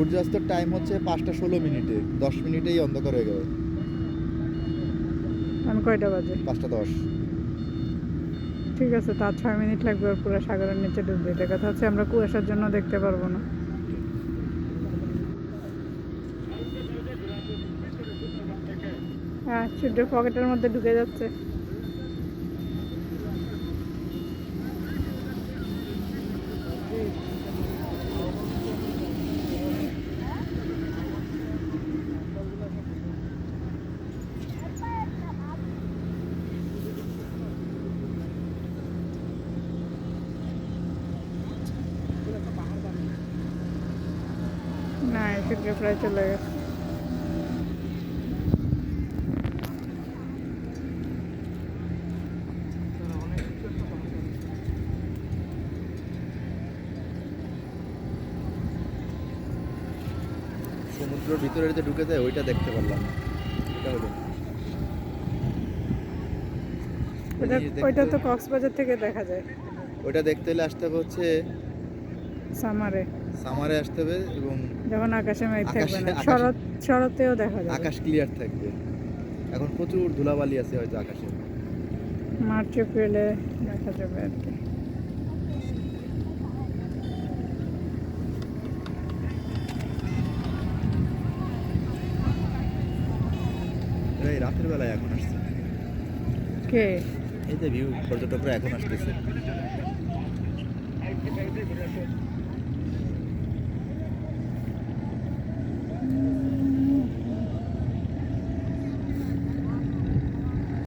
সূর্যাস্তের টাইম হচ্ছে পাঁচটা ষোলো মিনিটে। দশ মিনিটেই অন্ধকার হয়ে গেল। কয়টা বাজে? পাঁচটা দশ। ঠিক আছে তার ছয় মিনিট লাগবে ওর পুরো সাগরের নিচে ডুব দিতে। কথা হচ্ছে আমরা কুয়াশার জন্য দেখতে পারব না। হ্যাঁ সূর্য পকেটের মধ্যে ঢুকে যাচ্ছে। না সূর্য প্রায় চলে গেছে। সমুদ্রের ভিতরে যে ঢুকে যায় ওইটা দেখতে পারলাম এটা হলো। ওইটা তো কক্সবাজার থেকে দেখা যায়। ওইটা দেখতে হলে আসতে হবে হচ্ছে সামারে। সামারে আসতে হবে এবং যখন আকাশে মেঘ থাকবে না। শরৎ শরতেও দেখা যাবে। আকাশ ক্লিয়ার থাকবে। এখন প্রচুর ধুলাবালি আছে হয়তো আকাশে। মার্চ এপ্রিলে দেখা যাবে আর কি। রাতের বেলায় এখন আসছে। কে? এই যে ভিউ পর্যটকরা এখন আসতেছে।